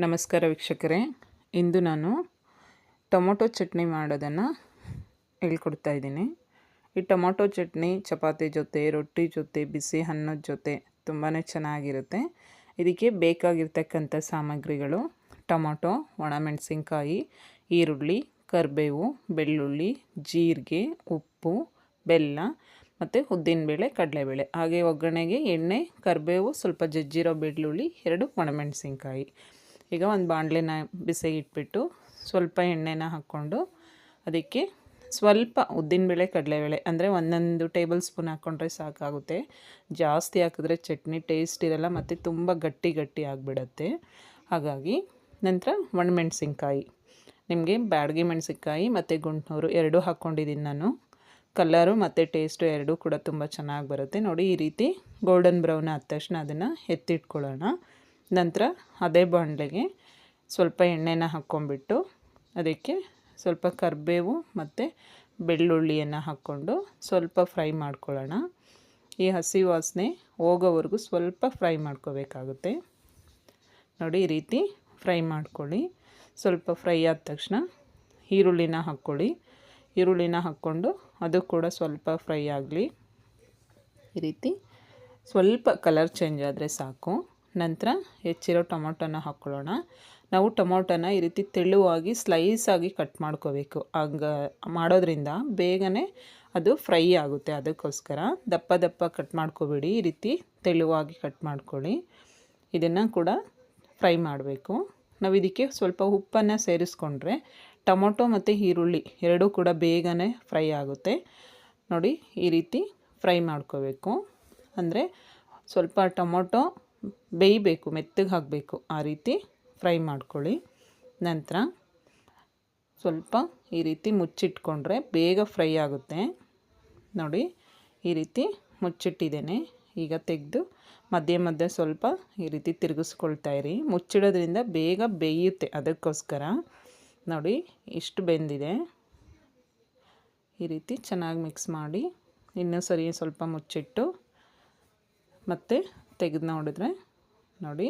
ನಮಸ್ಕಾರ ವೀಕ್ಷಕರೇ. ಇಂದು ನಾನು ಟೊಮೊಟೊ ಚಟ್ನಿ ಮಾಡೋದನ್ನು ಹೇಳ್ಕೊಡ್ತಾ ಇದ್ದೀನಿ. ಈ ಟೊಮೊಟೊ ಚಟ್ನಿ ಚಪಾತಿ ಜೊತೆ, ರೊಟ್ಟಿ ಜೊತೆ, ಬಿಸಿ ಅನ್ನದ ಜೊತೆ ತುಂಬಾ ಚೆನ್ನಾಗಿರುತ್ತೆ. ಇದಕ್ಕೆ ಬೇಕಾಗಿರ್ತಕ್ಕಂಥ ಸಾಮಗ್ರಿಗಳು ಟೊಮೊಟೊ, ಒಣಮೆಣಸಿನ್ಕಾಯಿ, ಈರುಳ್ಳಿ, ಕರಿಬೇವು, ಬೆಳ್ಳುಳ್ಳಿ, ಜೀರಿಗೆ, ಉಪ್ಪು, ಬೆಲ್ಲ ಮತ್ತು ಉದ್ದಿನಬೇಳೆ, ಕಡಲೆಬೇಳೆ. ಹಾಗೆ ಒಗ್ಗರಣೆಗೆ ಎಣ್ಣೆ, ಕರಿಬೇವು, ಸ್ವಲ್ಪ ಜಜ್ಜಿರೋ ಬೆಳ್ಳುಳ್ಳಿ, ಎರಡು ಒಣಮೆಣಸಿನ್ಕಾಯಿ. ಈಗ ಒಂದು ಬಾಣಲೆನ ಬಿಸಿ ಇಟ್ಬಿಟ್ಟು ಸ್ವಲ್ಪ ಎಣ್ಣೆನ ಹಾಕ್ಕೊಂಡು ಅದಕ್ಕೆ ಸ್ವಲ್ಪ ಉದ್ದಿನಬೇಳೆ ಕಡಲೆಬೇಳೆ ಅಂದರೆ ಒಂದೊಂದು ಟೇಬಲ್ ಸ್ಪೂನ್ ಹಾಕ್ಕೊಂಡ್ರೆ ಸಾಕಾಗುತ್ತೆ. ಜಾಸ್ತಿ ಹಾಕಿದ್ರೆ ಚಟ್ನಿ ಟೇಸ್ಟ್ ಇರಲ್ಲ ಮತ್ತು ತುಂಬ ಗಟ್ಟಿ ಗಟ್ಟಿ ಆಗಿಬಿಡತ್ತೆ. ಹಾಗಾಗಿ ನಂತರ ಒಣಮೆಣಸಿನ್ಕಾಯಿ. ನಿಮಗೆ ಬ್ಯಾಡಗಿ ಮೆಣಸಿನ್ಕಾಯಿ ಮತ್ತು ಗುಂಟ್ನೂರು ಎರಡೂ ಹಾಕ್ಕೊಂಡಿದ್ದೀನಿ ನಾನು. ಕಲ್ಲರು ಮತ್ತು ಟೇಸ್ಟು ಎರಡೂ ಕೂಡ ತುಂಬ ಚೆನ್ನಾಗಿ ಬರುತ್ತೆ. ನೋಡಿ ಈ ರೀತಿ ಗೋಲ್ಡನ್ ಬ್ರೌನ್ ಆದ ತಕ್ಷಣ ಅದನ್ನು ಎತ್ತಿಟ್ಕೊಳ್ಳೋಣ. ನಂತರ ಅದೇ ಬಾಣಲೆಗೆ ಸ್ವಲ್ಪ ಎಣ್ಣೆನ ಹಾಕ್ಕೊಂಬಿಟ್ಟು ಅದಕ್ಕೆ ಸ್ವಲ್ಪ ಕರಿಬೇವು ಮತ್ತು ಬೆಳ್ಳುಳ್ಳಿಯನ್ನು ಹಾಕ್ಕೊಂಡು ಸ್ವಲ್ಪ ಫ್ರೈ ಮಾಡ್ಕೊಳ್ಳೋಣ. ಈ ಹಸಿ ವಾಸನೆ ಹೋಗೋವರೆಗೂ ಸ್ವಲ್ಪ ಫ್ರೈ ಮಾಡ್ಕೋಬೇಕಾಗುತ್ತೆ. ನೋಡಿ, ಈ ರೀತಿ ಫ್ರೈ ಮಾಡ್ಕೊಳ್ಳಿ. ಸ್ವಲ್ಪ ಫ್ರೈ ಆದ ತಕ್ಷಣ ಈರುಳ್ಳಿನ ಹಾಕ್ಕೊಳ್ಳಿ. ಈರುಳ್ಳಿನ ಹಾಕ್ಕೊಂಡು ಅದು ಕೂಡ ಸ್ವಲ್ಪ ಫ್ರೈ ಆಗಲಿ. ಈ ರೀತಿ ಸ್ವಲ್ಪ ಕಲರ್ ಚೇಂಜ್ ಆದರೆ ಸಾಕು. ನಂತರ ಹೆಚ್ಚಿರೋ ಟೊಮೊಟೊನ ಹಾಕ್ಕೊಳ್ಳೋಣ ನಾವು ಟೊಮೊಟೊನ ಈ ರೀತಿ ತೆಳುವಾಗಿ ಸ್ಲೈಸಾಗಿ ಕಟ್ ಮಾಡ್ಕೋಬೇಕು. ಹಂಗ ಮಾಡೋದ್ರಿಂದ ಬೇಗನೆ ಅದು ಫ್ರೈ ಆಗುತ್ತೆ ಅದಕ್ಕೋಸ್ಕರ. ದಪ್ಪ ದಪ್ಪ ಕಟ್ ಮಾಡ್ಕೋಬೇಡಿ. ಈ ರೀತಿ ತೆಳುವಾಗಿ ಕಟ್ ಮಾಡ್ಕೊಳ್ಳಿ. ಇದನ್ನು ಕೂಡ ಫ್ರೈ ಮಾಡಬೇಕು. ನಾವು ಇದಕ್ಕೆ ಸ್ವಲ್ಪ ಉಪ್ಪನ್ನು ಸೇರಿಸ್ಕೊಂಡ್ರೆ ಟೊಮೊಟೊ ಮತ್ತು ಈರುಳ್ಳಿ ಎರಡೂ ಕೂಡ ಬೇಗನೆ ಫ್ರೈ ಆಗುತ್ತೆ. ನೋಡಿ ಈ ರೀತಿ ಫ್ರೈ ಮಾಡ್ಕೋಬೇಕು. ಅಂದರೆ ಸ್ವಲ್ಪ ಟೊಮೊಟೊ ಬೇಯಬೇಕು, ಮೆತ್ತಗೆ ಹಾಕಬೇಕು. ಆ ರೀತಿ ಫ್ರೈ ಮಾಡ್ಕೊಳ್ಳಿ. ನಂತರ ಸ್ವಲ್ಪ ಈ ರೀತಿ ಮುಚ್ಚಿಟ್ಕೊಂಡ್ರೆ ಬೇಗ ಫ್ರೈ ಆಗುತ್ತೆ. ನೋಡಿ, ಈ ರೀತಿ ಮುಚ್ಚಿಟ್ಟಿದ್ದೇನೆ. ಈಗ ತೆಗೆದು ಮಧ್ಯೆ ಮಧ್ಯೆ ಸ್ವಲ್ಪ ಈ ರೀತಿ ತಿರುಗಿಸ್ಕೊಳ್ತಾ ಇರಿ. ಮುಚ್ಚಿಡೋದ್ರಿಂದ ಬೇಗ ಬೇಯುತ್ತೆ ಅದಕ್ಕೋಸ್ಕರ. ನೋಡಿ, ಇಷ್ಟು ಬೆಂದಿದೆ. ಈ ರೀತಿ ಚೆನ್ನಾಗಿ ಮಿಕ್ಸ್ ಮಾಡಿ ಇನ್ನೂ ಸರಿ ಸ್ವಲ್ಪ ಮುಚ್ಚಿಟ್ಟು ಮತ್ತು ತೆಗೆದು ನೋಡಿದ್ರೆ, ನೋಡಿ.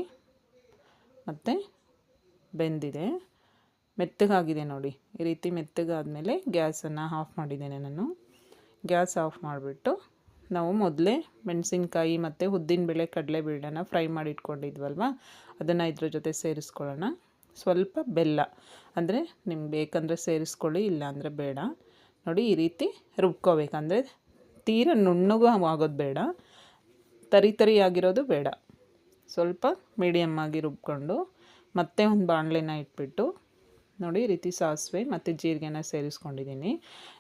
ಮತ್ತು ಬೆಂದಿದೆ. ಮೆತ್ತಗಾಗಿದೆ ನೋಡಿ. ಈ ರೀತಿ ಮೆತ್ತಗಾದಮೇಲೆ ಗ್ಯಾಸನ್ನು ಆಫ್ ಮಾಡಿದ್ದೇನೆ ನಾನು. ಗ್ಯಾಸ್ ಆಫ್ ಮಾಡಿಬಿಟ್ಟು ನಾವು ಮೊದಲೇ ಮೆಣಸಿನ್ಕಾಯಿ ಮತ್ತು ಉದ್ದಿನಬೇಳೆ ಕಡಲೆಬೇಳೆನ ಫ್ರೈ ಮಾಡಿ ಇಟ್ಕೊಂಡಿದ್ವಲ್ವ? ಅದನ್ನು ಇದ್ರ ಜೊತೆ ಸೇರಿಸ್ಕೊಳ್ಳೋಣ. ಸ್ವಲ್ಪ ಬೆಲ್ಲ. ಅಂದರೆ ನಿಮ್ಗೆ ಬೇಕಂದರೆ ಸೇರಿಸ್ಕೊಳ್ಳಿ ಇಲ್ಲ ಅಂದರೆ ಬೇಡ. ನೋಡಿ ಈ ರೀತಿ ರುಬ್ಕೋಬೇಕಂದ್ರೆ ತೀರ ನುಣ್ಣಗೂ ಆಗೋದು ಬೇಡ. ತರಿ ತರಿಯಾಗಿರೋದು ಬೇಡ. ಸ್ವಲ್ಪ ಮೀಡಿಯಮ್ ಆಗಿ ರುಬ್ಕೊಂಡು ಮತ್ತೆ ಒಂದು ಬಾಣಲೆನ ಇಟ್ಬಿಟ್ಟು ನೋಡಿ ಈ ರೀತಿ ಸಾಸಿವೆ ಮತ್ತು ಜೀರಿಗೆನ ಸೇರಿಸ್ಕೊಂಡಿದ್ದೀನಿ.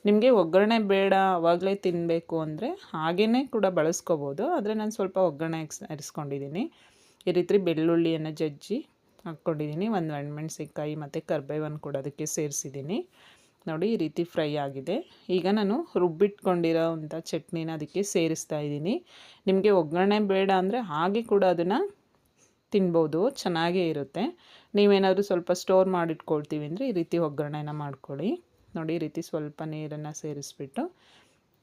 ನಿಮಗೆ ಒಗ್ಗರಣೆ ಬೇಡ ಆವಾಗಲೇ ತಿನ್ನಬೇಕು ಅಂದರೆ ಹಾಗೇ ಕೂಡ ಬಳಸ್ಕೋಬೋದು. ಆದರೆ ನಾನು ಸ್ವಲ್ಪ ಒಗ್ಗರಣೆ ಸೇರಿಸ್ಕೊಂಡಿದ್ದೀನಿ ಈ ರೀತಿ ಬೆಳ್ಳುಳ್ಳಿಯನ್ನು ಜಜ್ಜಿ ಹಾಕ್ಕೊಂಡಿದ್ದೀನಿ ಒಂದು ಒಣಮೆಣ್ಸಿನ್ಕಾಯಿ ಮತ್ತು ಕರ್ಬೇವನ್ನು ಕೂಡ ಅದಕ್ಕೆ ಸೇರಿಸಿದ್ದೀನಿ ನೋಡಿ ಈ ರೀತಿ ಫ್ರೈ ಆಗಿದೆ. ಈಗ ನಾನು ರುಬ್ಬಿಟ್ಕೊಂಡಿರೋ ಅಂಥ ಚಟ್ನಿನ ಅದಕ್ಕೆ ಸೇರಿಸ್ತಾ ಇದ್ದೀನಿ. ನಿಮಗೆ ಒಗ್ಗರಣೆ ಬೇಡ ಅಂದರೆ ಹಾಗೆ ಕೂಡ ಅದನ್ನು ತಿನ್ಬೋದು, ಚೆನ್ನಾಗೇ ಇರುತ್ತೆ. ನೀವೇನಾದರೂ ಸ್ವಲ್ಪ ಸ್ಟೋರ್ ಮಾಡಿಟ್ಕೊಳ್ತೀವಿ ಅಂದರೆ ಈ ರೀತಿ ಒಗ್ಗರಣೆನ ಮಾಡ್ಕೊಳ್ಳಿ. ನೋಡಿ ಈ ರೀತಿ ಸ್ವಲ್ಪ ನೀರನ್ನು ಸೇರಿಸ್ಬಿಟ್ಟು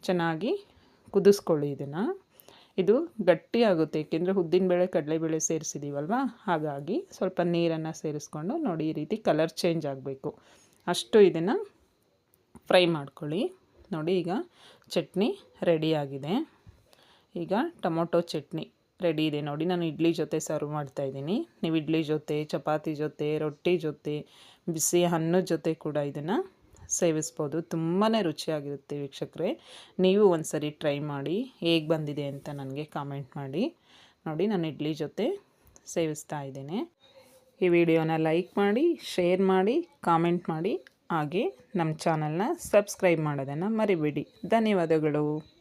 ಚೆನ್ನಾಗಿ ಕುದಿಸ್ಕೊಳ್ಳಿ ಇದನ್ನು. ಇದು ಗಟ್ಟಿಯಾಗುತ್ತೆ ಏಕೆಂದರೆ ಉದ್ದಿನಬೇಳೆ ಕಡಲೆಬೇಳೆ ಸೇರಿಸಿದ್ದೀವಲ್ವ ಹಾಗಾಗಿ ಸ್ವಲ್ಪ ನೀರನ್ನು ಸೇರಿಸ್ಕೊಂಡು ನೋಡಿ ಈ ರೀತಿ ಕಲರ್ ಚೇಂಜ್ ಆಗಬೇಕು. ಅಷ್ಟು ಇದನ್ನು ಫ್ರೈ ಮಾಡ್ಕೊಳ್ಳಿ. ನೋಡಿ ಈಗ ಚಟ್ನಿ ರೆಡಿಯಾಗಿದೆ ಈಗ ಟೊಮೊಟೊ ಚಟ್ನಿ ರೆಡಿ ಇದೆ. ನೋಡಿ ನಾನು ಇಡ್ಲಿ ಜೊತೆ ಸರ್ವ್ ಮಾಡ್ತಾಯಿದ್ದೀನಿ ನೀವು ಇಡ್ಲಿ ಜೊತೆ, ಚಪಾತಿ ಜೊತೆ, ರೊಟ್ಟಿ ಜೊತೆ, ಬಿಸಿ ಹಣ್ಣು ಜೊತೆ ಕೂಡ ಇದನ್ನು ಸೇವಿಸ್ಬೋದು. ತುಂಬಾ ರುಚಿಯಾಗಿರುತ್ತೆ ವೀಕ್ಷಕರೇ. ನೀವು ಒಂದು ಸರಿ ಟ್ರೈ ಮಾಡಿ. ಹೇಗೆ ಬಂದಿದೆ ಅಂತ ನನಗೆ ಕಾಮೆಂಟ್ ಮಾಡಿ. ನೋಡಿ ನಾನು ಇಡ್ಲಿ ಜೊತೆ ಸೇವಿಸ್ತಾ ಇದ್ದೇನೆ. ಈ ವಿಡಿಯೋನ ಲೈಕ್ ಮಾಡಿ, ಶೇರ್ ಮಾಡಿ, ಕಾಮೆಂಟ್ ಮಾಡಿ. ಹಾಗೆ ನಮ್ಮ ಚಾನಲ್ನ ಸಬ್ಸ್ಕ್ರೈಬ್ ಮಾಡೋದನ್ನು ಮರಿಬೇಡಿ. ಧನ್ಯವಾದಗಳು.